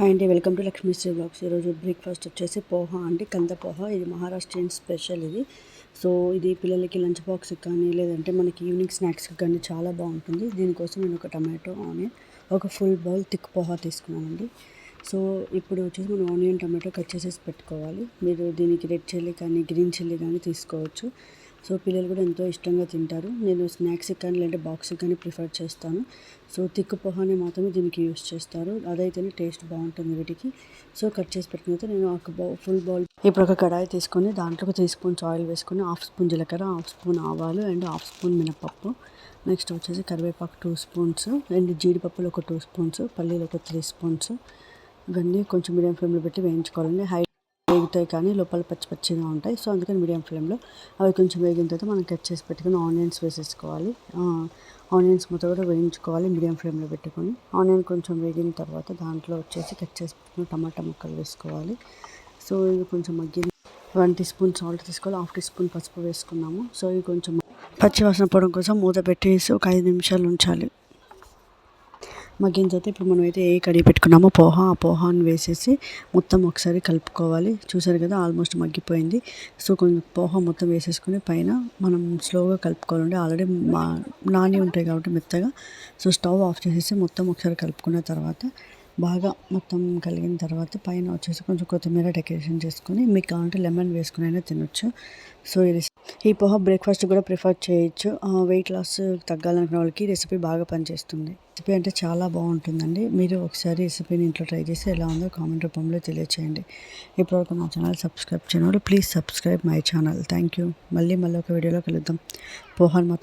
Hi అండి welcome to Lakshmisri blogs. ఈరోజు breakfast వచ్చేసి పోహా అండి కంద పోహా. ఇది మహారాష్ట్రియన్ స్పెషల్ ఇది. సో ఇది పిల్లలకి లంచ్ బాక్స్కి కానీ లేదంటే మనకి ఈవినింగ్ స్నాక్స్కి కానీ చాలా బాగుంటుంది. దీనికోసం నేను ఒక టమాటో ఆనియన్ ఒక ఫుల్ బౌల్ థిక్ పోహా తీసుకున్నానండి. సో ఇప్పుడు వచ్చేసి మనం ఆనియన్ టమాటో కట్ చేసేసి పెట్టుకోవాలి. మీరు దీనికి రెడ్ చిల్లీ కానీ గ్రీన్ చిల్లీ కానీ తీసుకోవచ్చు. సో పిల్లలు కూడా ఎంతో ఇష్టంగా తింటారు. నేను స్నాక్స్కి కానీ లేదంటే బాక్స్కి కానీ ప్రిఫర్ చేస్తాను. సో తిక్కు పొహాని మాత్రమే దీనికి యూస్ చేస్తారు. అదైతేనే టేస్ట్ బాగుంటుంది వీటికి. సో కట్ చేసి పెట్టిన తర్వాత నేను ఒక బౌ ఫుల్ బౌల్ ఇప్పుడు ఒక కడాయి తీసుకొని దాంట్లో ఒక త్రీ స్పూన్స్ ఆయిల్ వేసుకొని హాఫ్ స్పూన్ జీలకర్ర హాఫ్ స్పూన్ ఆవాలు అండ్ హాఫ్ స్పూన్ మినపప్పు. నెక్స్ట్ వచ్చేసి కరివేపాకు టూ స్పూన్స్ అండ్ జీడిపప్పులు ఒక టూ స్పూన్స్ పల్లీలు ఒక త్రీ స్పూన్స్. ఇవన్నీ కొంచెం మీడియం ఫ్లేమ్లో పెట్టి వేయించుకోవాలండి. హై వేగుతాయి కానీ లోపల పచ్చి పచ్చిగా ఉంటాయి. సో అందుకని మీడియం ఫ్లేమ్లో అవి కొంచెం వేగిన తర్వాత మనం కట్ చేసి పెట్టుకుని ఆనియన్స్ వేసేసుకోవాలి. ఆనియన్స్ మొత్తం కూడా వేయించుకోవాలి మీడియం ఫ్లేమ్లో పెట్టుకొని. ఆనియన్ కొంచెం వేగిన తర్వాత దాంట్లో వచ్చేసి కట్ చేసి పెట్టుకుని టమాటా ముక్కలు వేసుకోవాలి. సో ఇవి కొంచెం మగ్గిన వన్ టీ స్పూన్ సాల్ట్ తీసుకోవాలి. హాఫ్ టీ స్పూన్ పసుపు వేసుకున్నాము. సో ఇవి కొంచెం పచ్చి వాసన పోవడం కోసం మూత పెట్టేసి ఒక ఐదు నిమిషాలు ఉంచాలి. మగ్గిన తర్వాత ఇప్పుడు మనమైతే ఏ కడిగి పెట్టుకున్నామో పోహా ఆ పోహాను వేసేసి మొత్తం ఒకసారి కలుపుకోవాలి. చూసారు కదా ఆల్మోస్ట్ మగ్గిపోయింది. సో కొంచెం పోహా మొత్తం వేసేసుకుని పైన మనం స్లోగా కలుపుకోవాలండి. ఆల్రెడీ మా నాని ఉంటాయి కాబట్టి మెత్తగా. సో స్టవ్ ఆఫ్ చేసేసి మొత్తం ఒకసారి కలుపుకున్న తర్వాత బాగా మొత్తం కలిగిన తర్వాత పైన వచ్చేసి కొంచెం కొత్తిమీర డెకరేషన్ చేసుకొని మీకు కావాలంటే లెమన్ వేసుకుని అయినా తినొచ్చు. సో ఇది ఈ పోహా బ్రేక్ఫాస్ట్ కూడా ప్రిఫర్ చేయొచ్చు. వెయిట్ లాస్ తగ్గాలనుకున్న వాళ్ళకి రెసిపీ బాగా పనిచేస్తుంది. రెసిపీ అంటే చాలా బాగుంటుందండి. మీరు ఒకసారి రెసిపీని ఇంట్లో ట్రై చేసి ఎలా ఉందో కామెంట్ రూపంలో తెలియచేయండి. ఇప్పటివరకు నా ఛానల్ సబ్స్క్రైబ్ చేయడం please subscribe my channel. Thank you. మళ్ళీ మళ్ళీ ఒక వీడియోలో కలుద్దాం. పోహాన్ మాత్రం